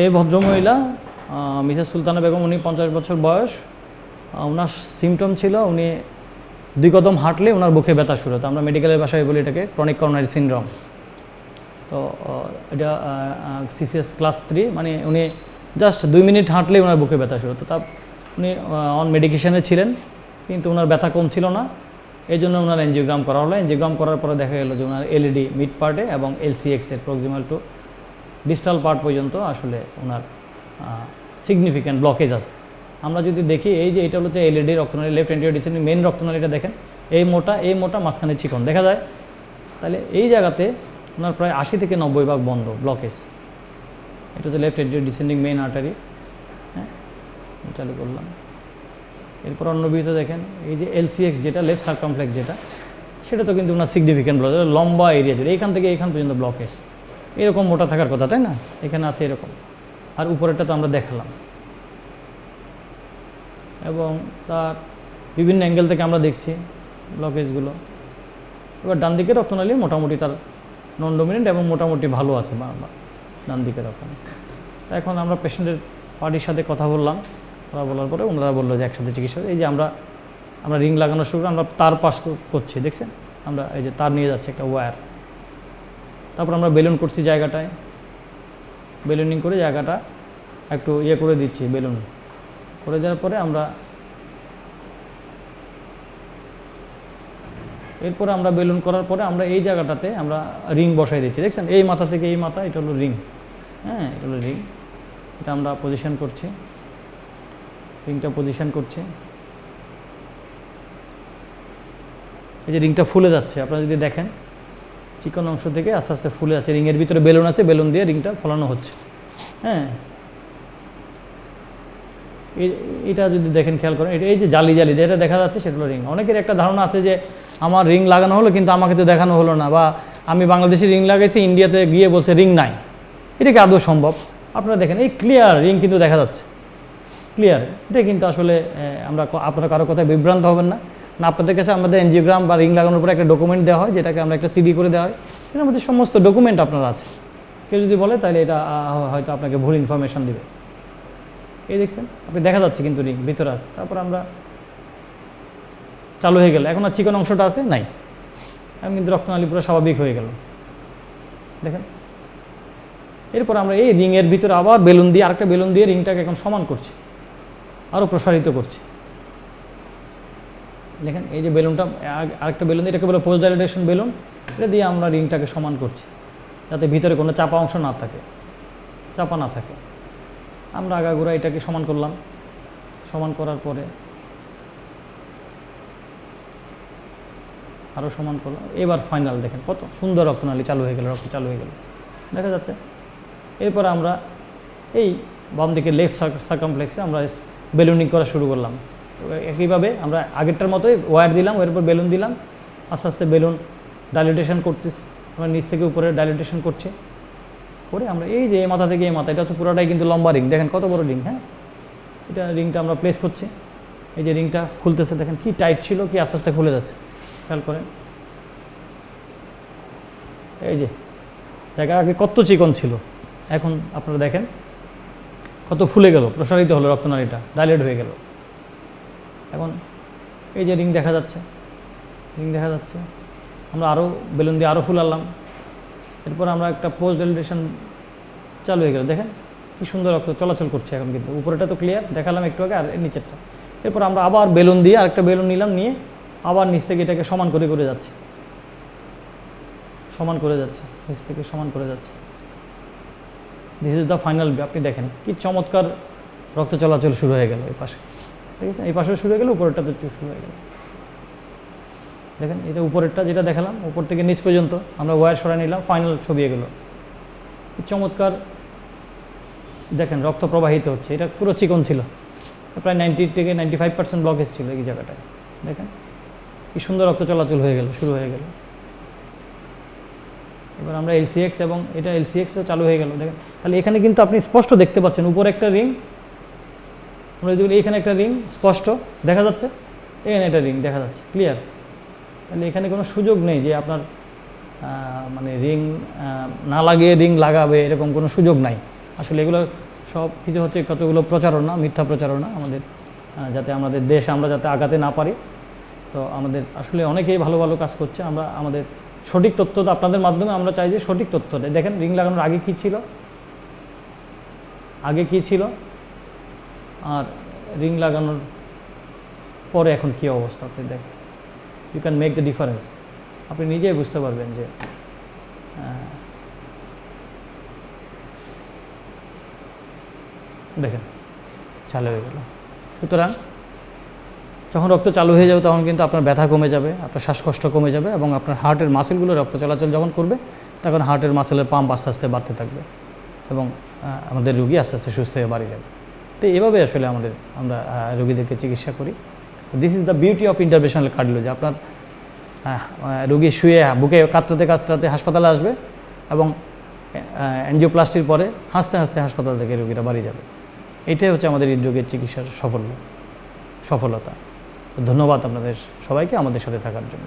এই ভদ্রমহিলা মিসেস সুলতানা বেগম, উনি পঞ্চাশ বছর বয়স। ওনার সিমটম ছিল উনি দুই কদম হাঁটলে ওনার বুকে ব্যথা শুরু হতো। আমরা মেডিকেলের ভাষায় বলি এটাকে ক্রনিক করোনারি সিনড্রোম তো এটা সিসিএস ক্লাস থ্রি মানে উনি জাস্ট দুই মিনিট হাঁটলেই ওনার বুকে ব্যথা শুরু হতো। তা, উনি অন মেডিকেশনে ছিলেন, কিন্তু ওনার ব্যথা কম ছিল না। এই জন্য ওনার এনজিওগ্রাম করা হলো। এনজিওগ্রাম করার পরে দেখা গেল যে ওনার এলইডি মিড পার্টে এবং এলসিএক্স এর প্রক্সিমাল টু ডিস্টাল পার্ট পর্যন্ত আসলে ওনার সিগনিফিক্যান্ট ব্লকেজ আছে। আমরা যদি দেখি, এই যে এটা হলো যে এলইডি রক্তনালী লেফট এন্টিও ডিসেন্ডিং মেন রক্তনালীটা দেখেন, এই মোটা এই মোটা মাঝখানে চিকন, দেখা যায়? তাহলে এই জায়গাতে ওনার প্রায় আশি থেকে নব্বই ভাগ বন্ধ ব্লকেজ এটা হচ্ছে left anterior descending main artery হ্যাঁ? চালু করলাম। এরপর অন্য বিহিত দেখেন, এই যে এলসিএক্স যেটা লেফট সার্কামফ্লেক্স যেটা সেটা তো কিন্তু ওনার সিগনিফিক্যান্ট ব্লক লম্বা এরিয়া জুড়ে এইখান থেকে এইখান পর্যন্ত ব্লকেজ এরকম মোটা থাকার কথা, তাই না? এখানে আছে এরকম। আর উপরেরটা তো আমরা দেখালাম। এবং তার বিভিন্ন অ্যাঙ্গেল থেকে আমরা দেখছি ব্লকেজগুলো এবার ডান দিকের রক্তনালী মোটামুটি তার নন ডোমিনেন্ট এবং মোটামুটি ভালো আছে বা বা ডান দিকের রক্তনালী। এখন আমরা পেশেন্টের পার্টির সাথে কথা বললাম। কথা বলার পরে ওনারা বলল যে একসাথে চিকিৎসা এই যে আমরা আমরা রিং লাগানো শুরু, আমরা তার পাস করছি, দেখছেন? আমরা এই যে তার নিয়ে যাচ্ছে একটা ওয়্যার তারপর আমরা বেলুন করছি জায়গাটায়। বেলুনিং করে জায়গাটা একটু ইয়ে করে দিচ্ছি, বেলুন। করে দেওয়ার পরে আমরা এরপরে আমরা বেলুন করার পরে আমরা এই জায়গাটাতে আমরা রিং বসাই দিচ্ছি। দেখছেন? এই মাথা থেকে এই মাথা, এটা হলো রিং। হ্যাঁ এটা হলো রিং। এটা আমরা পজিশন করছি। রিংটা পজিশন করছি। এই যে রিংটা ফুলে যাচ্ছে, আপনারা যদি দেখেন। চিকন অংশ থেকে আস্তে আস্তে ফুলে যাচ্ছে। রিংয়ের ভিতরে বেলুন আছে, বেলুন দিয়ে রিংটা ফলানো হচ্ছে। হ্যাঁ। এটা যদি দেখেন, খেয়াল করেন, এটা এই যে জালি জালি, যেটা দেখা যাচ্ছে সেটা হলো রিং। অনেকের একটা ধারণা আছে যে আমার রিং লাগানো হলো, কিন্তু আমাকে তো দেখানো হলো না, বা আমি বাংলাদেশে রিং লাগাইছি, ইন্ডিয়াতে গিয়ে বলছে রিং নাই। এটা কি আদৌ সম্ভব? আপনারা দেখেন, এই ক্লিয়ার রিং কিন্তু দেখা যাচ্ছে। ক্লিয়ার এটা কিন্তু আসলে আমরা আপনারা কারও কথায় বিভ্রান্ত হবেন না। না, আপনাদের কাছে আমাদের এনজিওগ্রাম বা রিং লাগানোর পরে একটা ডকুমেন্ট দেওয়া হয়, যেটাকে আমরা একটা সিডি করে দেওয়া হয়। এর মধ্যে সমস্ত ডকুমেন্ট আপনার আছে। কেউ যদি বলে, তাহলে এটা হয়তো আপনাকে ভুল ইনফরমেশন দেবে। এই দেখছেন? আপনি দেখা যাচ্ছে কিন্তু রিং ভিতরে আছে। তারপর আমরা চালু হয়ে গেল। এখন আর চিকন অংশটা আছে? নাই। এখন কিন্তু রক্তনালী পুরো স্বাভাবিক হয়ে গেল। দেখেন? এরপর আমরা এই রিংয়ের ভিতরে আবার বেলুন দিয়ে, আরেকটা বেলুন দিয়ে রিংটাকে এখন সমান করছি। আরও প্রসারিত করছি। দেখেন, এই যে বেলুনটা আরেকটা বেলুন এটাকে বলে পোস্ট ডাইলেটেশন বেলুন, এটা দিয়ে আমরা রিংটাকে সমান করছি, যাতে ভিতরে কোনো চাপা অংশ না থাকে, চাপা না থাকে। আমরা আগাগোড়া এটাকে সমান করলাম, সমান করার পরে আরও সমান করলাম। এবার ফাইনাল দেখেন, কত সুন্দর রক্তনালী চালু হয়ে গেল, রক্ত চালু হয়ে গেল। দেখা যাচ্ছে, এরপর আমরা এই বাম দিকে লেফট সার্কামপ্লেক্সে আমরা বেলুনিং করা শুরু করলাম। একইভাবে আমরা আগেরটার মতোই ওয়্যার দিলাম ওয়ের উপর বেলুন দিলাম, আস্তে আস্তে বেলুন ডাইলিটেশন করতেছি। আমরা নিচ থেকে উপরে ডাইলিটেশন করছে। করে আমরা এই যে এই মাথা থেকে এই মাথা, এটা হচ্ছে পুরোটাই কিন্তু লম্বা রিং দেখেন কত বড় রিং হ্যাঁ? এটা রিংটা আমরা প্লেস করছি। এই যে রিংটা খুলতেছে, দেখেন কি টাইট ছিল, কি আস্তে আস্তে খুলে যাচ্ছে। খেয়াল করেন। এই যে জায়গা আগে কত চিকন ছিল। এখন আপনারা দেখেন কত ফুলে গেল, প্রসারিত হলো রক্তনালীটা ডাইলেট হয়ে গেল। এখন এই যে রিং দেখা যাচ্ছে, রিং দেখা যাচ্ছে। আমরা আরও বেলুন দিয়ে আরও ফুলালাম এরপর আমরা একটা পোস্ট ডেলিটেশন চালু হয়ে গেল। দেখেন কি সুন্দর রক্ত চলাচল করছে এখন কিন্তু। উপরেটা তো ক্লিয়ার দেখালাম একটু আগে, আর নিচেরটা। এরপর আমরা আবার বেলুন দিয়ে আরেকটা বেলুন নিলাম, নিয়ে আবার নিচ থেকে এটাকে সমান করে করে যাচ্ছে। সমান করে যাচ্ছে, নিচ থেকে সমান করে যাচ্ছে। দিস ইজ দ্য ফাইনাল আপনি দেখেন কি চমৎকার রক্ত চলাচল শুরু হয়ে গেল এই পাশে। ঠিক আছে? এই পাশে শুরু হয়ে গেল উপরেরটাতে শুরু হয়ে গেল। দেখেন এটা উপরেরটা যেটা দেখালাম, উপর থেকে নিচ পর্যন্ত আমরা ওয়্যার সরাই নিলাম ফাইনাল ছবি এগুলো। চমৎকার, দেখেন, রক্ত প্রবাহিত হচ্ছে। এটা পুরো চিকন ছিল। প্রায় নাইনটি থেকে নাইনটি ফাইভ পার্সেন্ট ব্লকেজ ছিল এই জায়গাটায়। দেখেন, কি সুন্দর রক্ত চলাচল হয়ে গেল, শুরু হয়ে গেল। এবার আমরা এলসিএক্স এবং এটা এলসিএক্সও চালু হয়ে গেল। দেখেন, তাহলে এখানে কিন্তু আপনি স্পষ্ট দেখতে পাচ্ছেন, উপরে একটা রিং আমরা যদি বলি এখানে একটা রিং স্পষ্ট, দেখা যাচ্ছে? এখানে একটা রিং দেখা যাচ্ছে ক্লিয়ার তাহলে এখানে কোনো সুযোগ নেই যে আপনার মানে রিং না লাগিয়ে রিং লাগাবে, এরকম কোনো সুযোগ নাই। আসলে এগুলো সব কিছু হচ্ছে কতগুলো প্রচারণা, মিথ্যা প্রচারণা আমাদের যাতে আমাদের দেশ আমরা যাতে আগাতে না পারি। তো আমাদের আসলে অনেকেই ভালো ভালো কাজ করছে, আমরা, আমাদের সঠিক তথ্য তো আপনাদের মাধ্যমে আমরা চাই যে সঠিক তথ্য দেখেন রিং লাগানোর আগে কী ছিল? আগে কী ছিল? আর রিং লাগানোর পরে এখন কী অবস্থা আপনি দেখেন you can make the difference আপনি নিজেই বুঝতে পারবেন যে দেখেন, চালু হয়ে গেল। সুতরাং যখন রক্ত চালু হয়ে যাবে তখন কিন্তু আপনার ব্যথা কমে যাবে, আপনার শ্বাসকষ্ট কমে যাবে এবং আপনার হার্টের মাসেলগুলো রক্ত চলাচল যখন করবে, তখন হার্টের মাসেলের পাম্প আস্তে আস্তে বাড়তে থাকবে এবং আমাদের রুগী আস্তে আস্তে সুস্থ হয়ে বাড়ি যাবে। তো এভাবে আসলে আমাদের, আমরা রোগীদেরকে চিকিৎসা করি। তো this is the beauty of interventional cardiology আপনার রুগী শুয়ে বুকে কাতরাতে কাতরাতে হাসপাতালে আসবে এবং এনজিওপ্লাস্টির পরে হাসতে হাসতে হাসপাতাল থেকে রুগীরা বাড়ি যাবে। এটাই হচ্ছে আমাদের হৃদরোগের চিকিৎসার সফল সফলতা। ধন্যবাদ আপনাদের সবাইকে আমাদের সাথে থাকার জন্য।